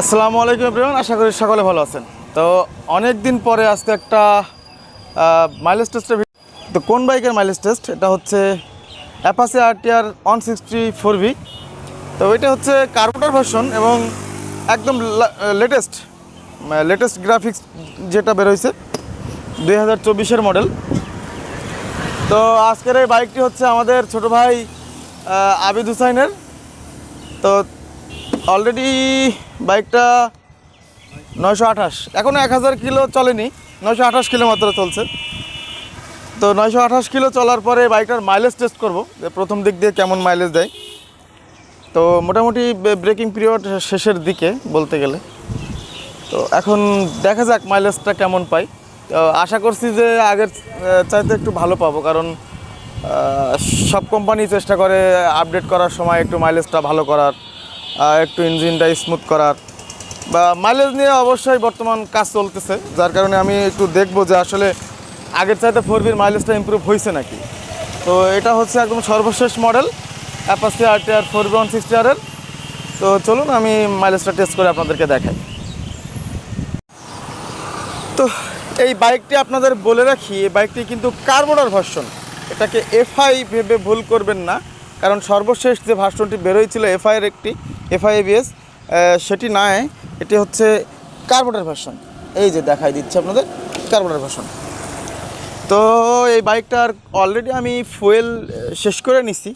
আসসালামু আলাইকুম এভরিওয়ান, আশা করি সকলে ভালো আছেন। তো অনেক দিন পরে আজকে একটা মাইলেজ টেস্টের তো কোন বাইকের মাইলেজ টেস্ট এটা হচ্ছে Apache RTR one sixty four V তো এটা হচ্ছে কার্বোটার ভার্সন এবং একদম লেটেস্ট লেটেস্ট গ্রাফিক্স যেটা বেরোইছে দুই হাজার চব্বিশের মডেল তো আজকের এই বাইকটি হচ্ছে আমাদের ছোট ভাই আবিদ হুসাইনের। তো অলরেডি বাইকটা নয়শো আঠাশ। এখনও এক হাজার কিলো চলেনি। নয়শো আঠাশ কিলো মাত্র চলছে। তো নয়শো আঠাশ কিলো চলার পরে বাইকটার মাইলেজ টেস্ট করব। যে প্রথম দিক দিয়ে কেমন মাইলেজ দেয়। তো মোটামুটি ব্রেকিং পিরিয়ড শেষের দিকে বলতে গেলে। তো এখন দেখা যাক মাইলেজটা কেমন পাই। তো আশা করছি যে আগের চাইতে একটু ভালো পাবো। কারণ সব কোম্পানি চেষ্টা করে আপডেট করার সময় একটু মাইলেজটা ভালো করার একটু ইঞ্জিনটা স্মুথ করার। বা মাইলেজ নিয়ে অবশ্যই বর্তমান কাজ চলতেছে, যার কারণে আমি একটু দেখব যে আসলে আগের চাইতে ফোর বির মাইলেজটা ইমপ্রুভ হয়েছে নাকি। তো এটা হচ্ছে একদম সর্বশেষ model Apache R T R four V one sixty আরের তো চলুন আমি মাইলেজটা টেস্ট করে আপনাদেরকে দেখাই। তো এই বাইকটি আপনাদের বলে রাখি, এই বাইকটি কিন্তু কার্বোনার ভার্সন এটাকে এফআই ভেবে ভুল করবেন না, কারণ সর্বশেষ যে ভার্সনটি বেরোয়ছিল এফআই এর একটি এফআই এবিএস সেটি নয় এটি হচ্ছে কার্বোনার ভার্সন। এই যে দেখাই দিচ্ছে আপনাদের কার্বোনার ভার্সন। তো এই বাইকটার অলরেডি আমি ফুয়েল শেষ করে নিছি।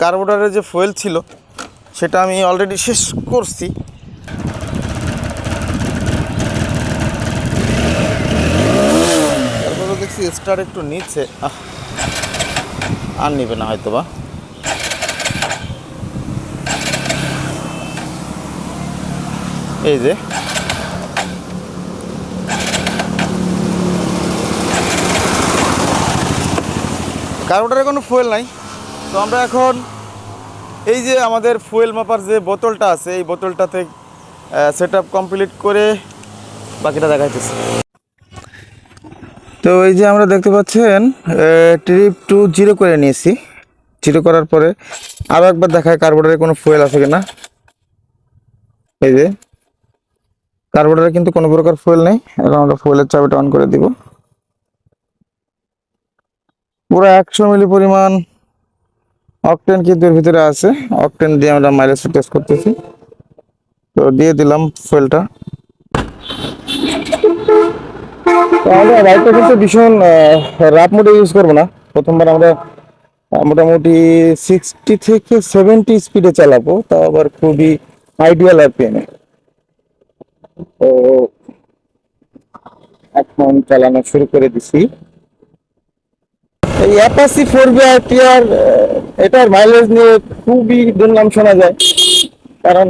কার্বোটারের যে ফুয়েল ছিল, সেটা আমি অলরেডি শেষ করছি। তারপরে দেখছি স্টার একটু নিচ্ছে আর নিবে না হয়তো বা এই যে। কারোটারে কোনো ফুয়েল নাই। তো আমরা এখন এই যে আমাদের ফুয়েল মাপার যে বোতলটা আছে, এই বোতলটাতে সেট কমপ্লিট করে বাকিটা দেখাইতেছি। তো এই যে আমরা দেখতে পাচ্ছেন ট্রিপ টু জিরো করে নিয়েছি। জিরো করার পরে আরও একবার দেখায় কার্বোরের কোনো ফুয়েল আছে কিনা। এই যে। কার্বোরের কিন্তু কোনো প্রকার ফুয়েল নেই। এখন আমরা ফুয়েলের চাবিটা অন করে দিব। পুরো একশো মিলি পরিমাণ অকটেন কিন্তু এর ভিতরে আছে। অকটেন দিয়ে আমরা মাইলেজ টেস্ট করতেছি। তো দিয়ে দিলাম ফুয়েলটা আমরা বাইকটা কিন্তু ভীষণ রাফ মোডে ইউজ করব না। প্রথমবার আমরা মোটামুটি সিক্সটি থেকে সেভেন্টি স্পিডে চালাবো। তাও আবার খুবই আইডিয়াল আরপিএমে তো এখন চালানো শুরু করে দিছি। এই অ্যাপাসি ফোর বি আর এটার মাইলেজ নিয়ে খুবই দুর্নাম শোনা যায়। কারণ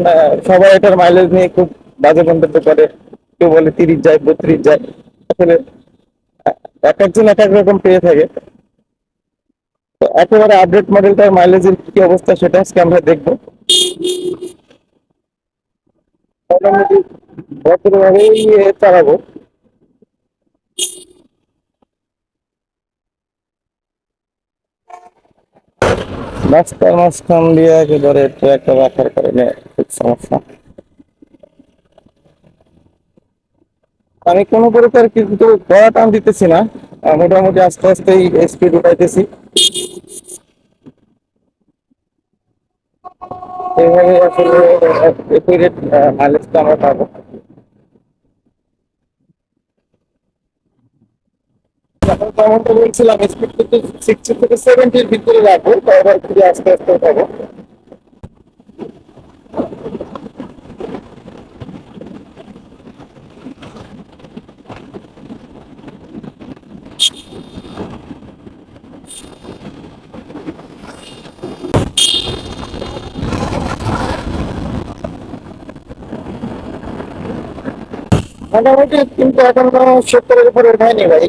সবাই এটার মাইলেজ নিয়ে খুব বাজে মন্তব্য করে। কেউ বলে তিরিশ যায়, বত্রিশ যায়। আসলে এক একজন এক এক রকম পেয়ে থাকে। একেবারে আপডেট মডেলটার মাইলেজের কি অবস্থা সেটা আজকে আমরা দেখব। মোটামুটি ভদ্রভাবেই চালাবো। রাস্তার মাঝখান দিয়ে একেবারে ট্র্যাকটা রাখার কারণে খুব সমস্যা। আমি কোনো প্রকার কিন্তু গড়া টান দিতেছি না মোটামুটি আস্তে আস্তেই স্পিড উঠাইতেছি। এইভাবে আসলে একুরেট মাইলেজটা আমরা পাবো যেমনটা বলছিলাম স্পিড কিন্তু সিক্সটি থেকে সেভেন্টির ভিতরে রাখব, তারপর খুবই আস্তে আস্তে পাবো। মোটামুটি কিন্তু এখন সত্তরের উপরে উঠায়নি ভাই।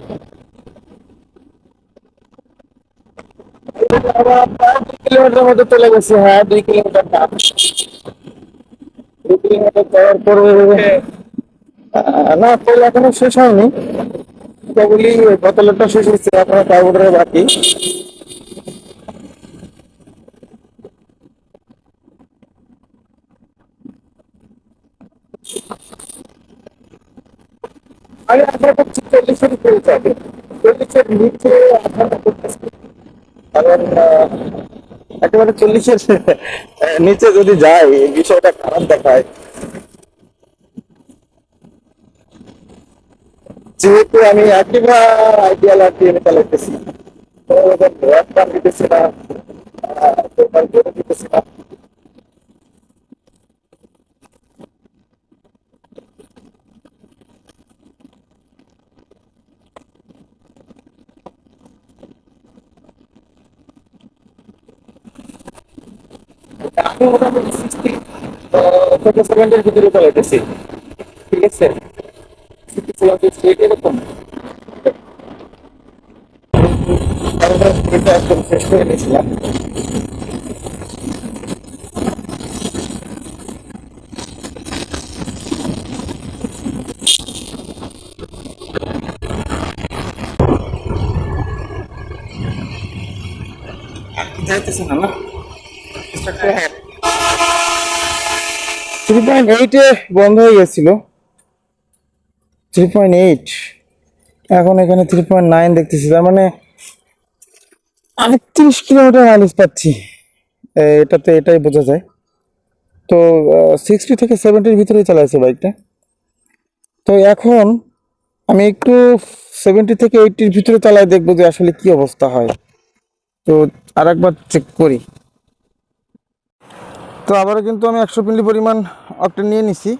হ্যাঁ এখনও শেষ হয়নি। বোতলটা শেষ হয়েছে, এখনও কার্বোরের বাকি। আমি চল্লিশের উপরে যাবে। চল্লিশের নিচে একেবারে চল্লিশের নিচে যদি যায় বিষয়টা খারাপ দেখায়। যেহেতু আমি একেবারে আইডিয়াল আর আমি চালাইতেছি তো দিতেছি না দিতেছি না আমি মোটামুটি সিক্সটি থেকে সেভেন্টির ভিতরে চালাইতেছি ঠিক আছে সিক্সটি সেভেন্টি স্ট্রেট এরকম কারণ এটা একদম শেষ করে নিয়েছিলাম যাইতেছে না না থ্রি পয়েন্ট এইটে বন্ধ হয়ে গেছিল। থ্রি পয়েন্ট এইট এখন এখানে থ্রি পয়েন্ট নাইন দেখতেছি। তার মানে আটত্রিশ কিলোমিটার মাইলেজ পাচ্ছি। এটাতে এটাই বোঝা যায়। তো সিক্সটি থেকে সেভেন্টির ভিতরেই চালাইছে বাইকটা তো এখন আমি একটু সেভেন্টি থেকে এইটির ভিতরে চালাই দেখব যে আসলে কি অবস্থা হয়। তো আরেকবার চেক করি। তো আবারও কিন্তু আমি একশো পিন্ডি পরিমাণ অকটেন নিয়ে নিছি।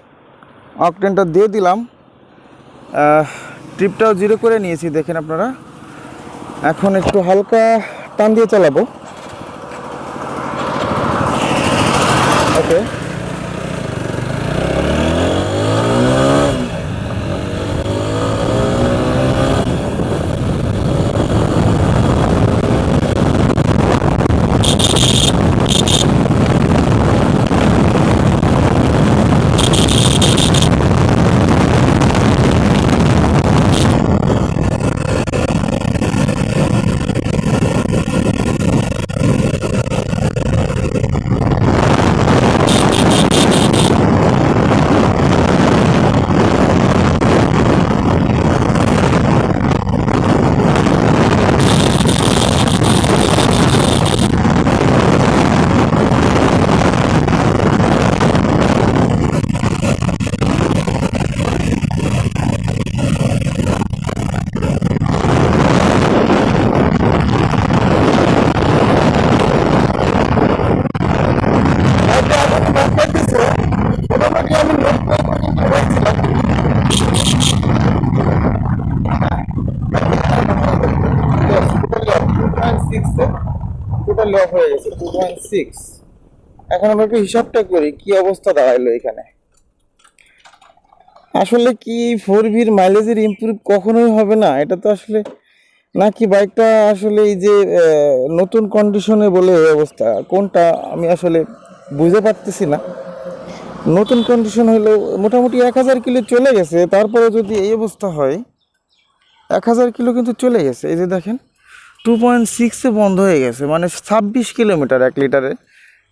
অকটেনটা দিয়ে দিলাম। ট্রিপটাও জিরো করে নিয়েছি, দেখেন আপনারা। এখন একটু হালকা টান দিয়ে চালাবো। ওকে টোটাল লক হয়ে গেছে টু পয়েন্ট সিক্স এখন আমরা একটু হিসাবটা করি, কি অবস্থা দাঁড়াইলো এখানে? আসলে কি ফোর ভির মাইলেজের ইমপ্রুভ কখনোই হবে না? এটা তো আসলে নাকি বাইকটা আসলে এই যে নতুন কন্ডিশনে বলে এই অবস্থা? কোনটা আমি আসলে বুঝতে পারতেছি না। নতুন কন্ডিশন হলো মোটামুটি এক হাজার কিলো চলে গেছে, তারপরে যদি এই অবস্থা হয়, এক হাজার কিলো কিন্তু চলে গেছে। এই যে দেখেন টু পয়েন্ট সিক্সে বন্ধ হয়ে গেছে মানে ছাব্বিশ কিলোমিটার এক লিটারে।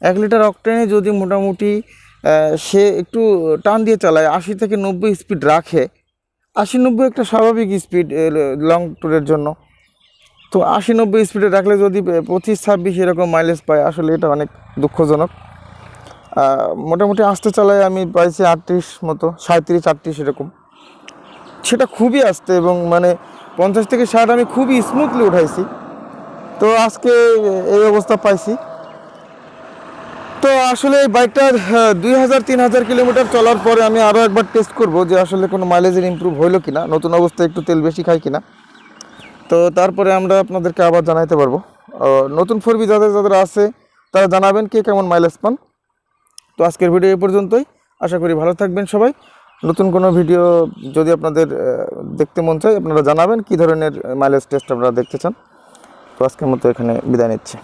এক লিটার অকটেনে যদি মোটামুটি সে একটু টান দিয়ে চালায়, আশি থেকে নব্বই স্পিড রাখে। আশি নব্বই একটা স্বাভাবিক স্পিড লং ট্যুরের জন্য। তো আশি নব্বই স্পিডে রাখলে যদি পঁচিশ, ছাব্বিশ এরকম মাইলেজ পায়, আসলে এটা অনেক দুঃখজনক। মোটামুটি আসতে চালায় আমি পাইছি আটত্রিশ মতো সাঁত্রিশ আটত্রিশ এরকম। সেটা খুবই আস্তে এবং মানে পঞ্চাশ থেকে ষাট আমি খুবই স্মুথলি উঠাইছি। তো আজকে এই অবস্থা পাইছি। তো আসলে এই বাইকটার দুই হাজার, তিন হাজার কিলোমিটার চলার পরে আমি আরও একবার টেস্ট করব যে আসলে কোনো মাইলেজের ইমপ্রুভ হইল কিনা, নতুন অবস্থায় একটু তেল বেশি খাই কিনা। তো তারপরে আমরা আপনাদেরকে আবার জানাইতে পারব। নতুন ফোরবি যাদের যাদের আছে, তারা জানাবেন কে কেমন মাইলেজ পান। তো আজকের ভিডিও এই পর্যন্তই। আশা করি ভালো থাকবেন সবাই। নতুন কোনো ভিডিও যদি আপনাদের দেখতে মন চায়, আপনারা জানাবেন কী ধরনের মাইলেজ টেস্ট আপনারা দেখতে চান। তো আজকের মতো এখানে বিদায় নিচ্ছি।